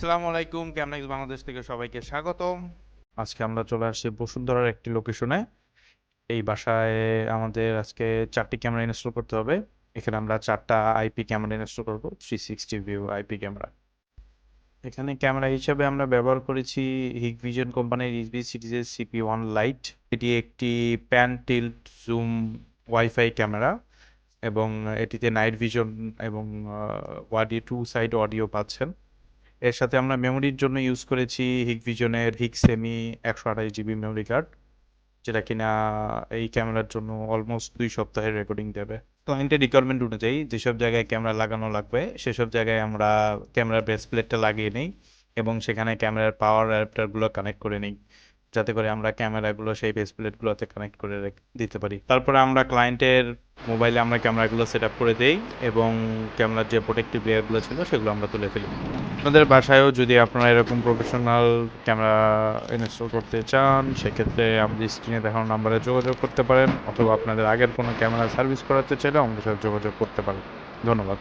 আসসালামু আলাইকুম ক্যামনেক্স বাংলাদেশ থেকে সবাইকে স্বাগতম। আজকে আমরা চলে আসছি বসুন্ধরার একটি লোকেশনে এই বাসায় আমাদের আজকে চারটি ক্যামেরা ইনস্টল করতে হবে। এখানে আমরা চারটা আইপি ক্যামেরা ইনস্টল করব three sixty view IP camera এখানে ক্যামেরা হিসেবে আমরা ব্যবহার করেছি হিগ ভিজন কোম্পানির ইসবি সিরিজের সিপি ওয়ান লাইট এটি একটি pan tilt zoom wifi camera এবং এটিতে নাইট ভিজন এবং অডিও টু সাইড অডিও পাচ্ছেন। এর সাথে আমরা মেমোরির জন্য ইউজ করেছি হিগভিজনের হিগ সেমি একশো আঠাশ জিবি মেমোরি কার্ড যেটা কিনা এই ক্যামেরার জন্য অলমোস্ট দুই সপ্তাহের রেকর্ডিং দেবে। ক্লায়েন্টের রিকোয়ারমেন্ট অনুযায়ী যেসব জায়গায় ক্যামেরা লাগানো লাগবে, সেসব জায়গায় আমরা ক্যামেরার বেস প্লেটটা লাগিয়ে নিই এবং সেখানে ক্যামেরার পাওয়ার অ্যাডাপ্টারগুলো কানেক্ট করে নিই, যাতে করে আমরা ক্যামেরাগুলো সেই বেস প্লেটগুলোতে কানেক্ট করে দিতে পারি। তারপরে আমরা ক্লায়েন্টের মোবাইলে আমরা ক্যামেরাগুলো সেট আপ করে দেই এবং ক্যামেরার যে প্রোটেক্টিভ লেয়ারগুলো ছিল সেগুলো আমরা তুলে ফেলি। আপনাদের বাসায়ও যদি আপনারা এরকম প্রফেশনাল ক্যামেরা ইনস্টল করতে চান, সেক্ষেত্রে আমাদের স্ক্রিনে দেখানো নাম্বারে যোগাযোগ করতে পারেন, অথবা আপনাদের আগের কোনো ক্যামেরা সার্ভিস করাতে চাইলে আমাদের সাথে যোগাযোগ করতে পারেন। ধন্যবাদ।